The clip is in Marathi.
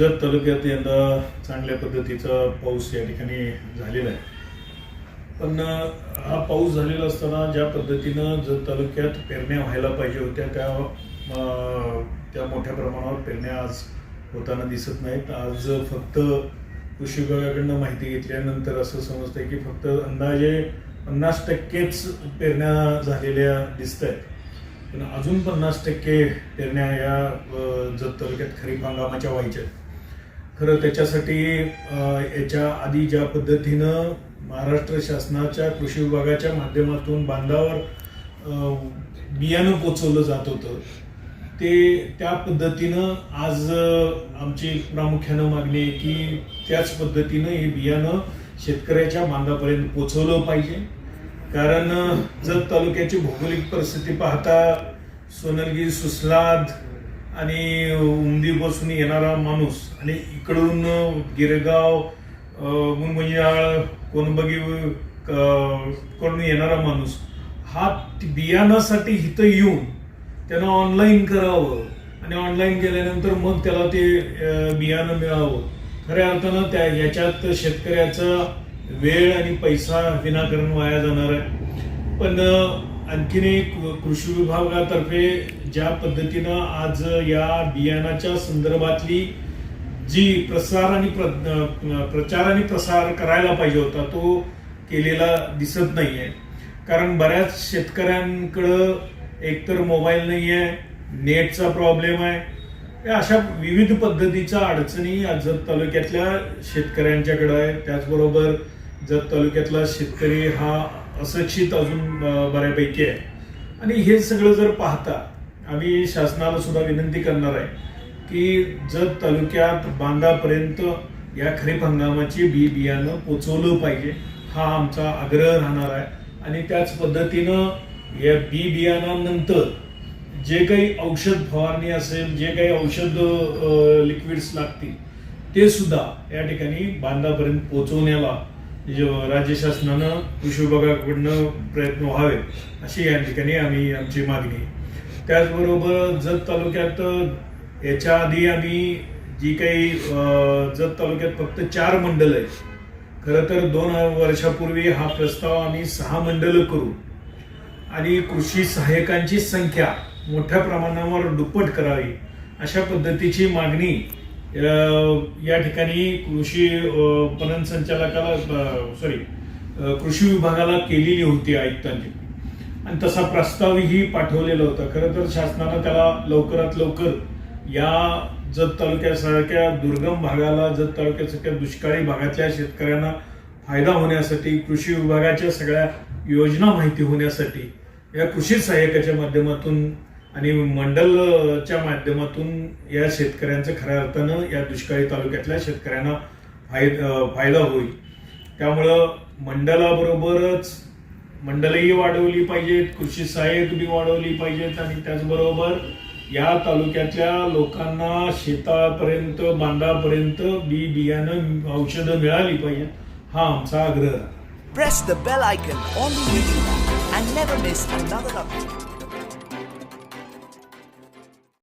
जत तालुक्यात यंदा चांगल्या पद्धतीचा पाऊस या ठिकाणी झालेला आहे पण हा पाऊस झालेला असताना ज्या पद्धतीनं जत तालुक्यात पेरण्या व्हायला पाहिजे होत्या त्या त्या मोठ्या प्रमाणावर पेरण्या आज होताना दिसत नाहीत आज फक्त कृषी विभागाकडनं माहिती घेतल्यानंतर असं समजतंय की फक्त अंदाजे पन्नास टक्केच पेरण्या झालेल्या दिसत आहेत पण अजून पन्नास टक्के पेरण्या या जत तालुक्यात खरीप हंगामाच्या व्हायच्या आहेत. खरं त्याच्यासाठी याच्या आधी ज्या पद्धतीनं महाराष्ट्र शासनाच्या कृषी विभागाच्या माध्यमातून बांधावर बियाणं पोचवलं जात होतं ते त्या पद्धतीनं आज आमची प्रामुख्यानं मागणी आहे की त्याच पद्धतीनं हे बियाणं शेतकऱ्याच्या बांधापर्यंत पोचवलं पाहिजे. कारण जर जत तालुक्याची भौगोलिक परिस्थिती पाहता सोनलगी सुसलाद आणि उमदीपासून येणारा माणूस आणि इकडून गिरगाव अ, कोणबगी कडून येणारा माणूस हा बियाणासाठी इथं येऊन त्यानं ऑनलाईन करावं. आणि ऑनलाईन केल्यानंतर मग त्याला ते बियाणं मिळावं. खऱ्या अर्थानं त्या याच्यात शेतकऱ्याचा वेळ आणि पैसा विनाकारण वाया जाणार आहे. पण आणखीन एक कृषी विभागातर्फे ज्या पद्धतीनं आज या बियाणाच्या संदर्भातली जी प्रसार आणि प्र- प्रचार आणि प्रसार करायला पाहिजे होता तो केलेला दिसत नाही आहे कारण बऱ्याच शेतकऱ्यांकडं एकतर मोबाईल नाही आहे नेटचा प्रॉब्लेम आहे. या अशा विविध पद्धतीच्या अडचणी आज तालुक्यातल्या शेतकऱ्यांच्याकडं आहे. त्याचबरोबर जत तालुक्यातला शेतकरी हा अशिक्षित अजून बऱ्यापैकी आहे. आणि हे सगळं जर पाहता आम्ही शासनाला सुद्धा विनंती करणार आहे की जत तालुक्यात बांधापर्यंत या खरीप हंगामाची बी बियाणं पोचवलं पाहिजे हा आमचा आग्रह राहणार आहे. आणि त्याच पद्धतीनं या बी बियाणानंतर जे काही औषध फवारणी असेल जे काही औषध लिक्विड्स लागतील ते सुद्धा या ठिकाणी बांधापर्यंत पोचवण्याला राज्य शासनानं कृषी विभागाकडनं प्रयत्न व्हावे अशी या ठिकाणी आम्ही आमची मागणी त्याचबरोबर जत तालुक्यात याच्या आधी आम्ही जी काही जत तालुक्यात फक्त चार मंडल आहेत. खरं तर दोन वर्षापूर्वी हा प्रस्ताव आम्ही सहा मंडल करू. आणि कृषी सहाय्यकांची संख्या मोठ्या प्रमाणावर दुप्पट करावी अशा पद्धतीची मागणी या ठिकाणी कृषी पणन संचालकाला सॉरी कृषी विभागाला केलेली होती आयुक्तांची आणि तसा प्रस्तावही पाठवलेला होता. खरं तर शासनानं त्याला लवकरात लवकर या जत तालुक्यासारख्या दुर्गम भागाला जत तालुक्यासारख्या दुष्काळी भागातल्या शेतकऱ्यांना फायदा होण्यासाठी कृषी विभागाच्या सगळ्या योजना माहिती होण्यासाठी या कृषी सहाय्यकाच्या माध्यमातून आणि मंडलच्या माध्यमातून या शेतकऱ्यांचं खऱ्या अर्थानं या दुष्काळी तालुक्यातल्या शेतकऱ्यांना फायदा फायदा होईल त्यामुळं मंडलाबरोबरच मंडलही वाढवली पाहिजेत कृषी सहाय्यक बी वाढवली पाहिजेत आणि त्याचबरोबर या तालुक्यातल्या लोकांना शेतापर्यंत बांधापर्यंत बी बियाणं औषधं मिळाली पाहिजेत हा आमचा आग्रह Press the bell icon on the YouTube and never miss another update.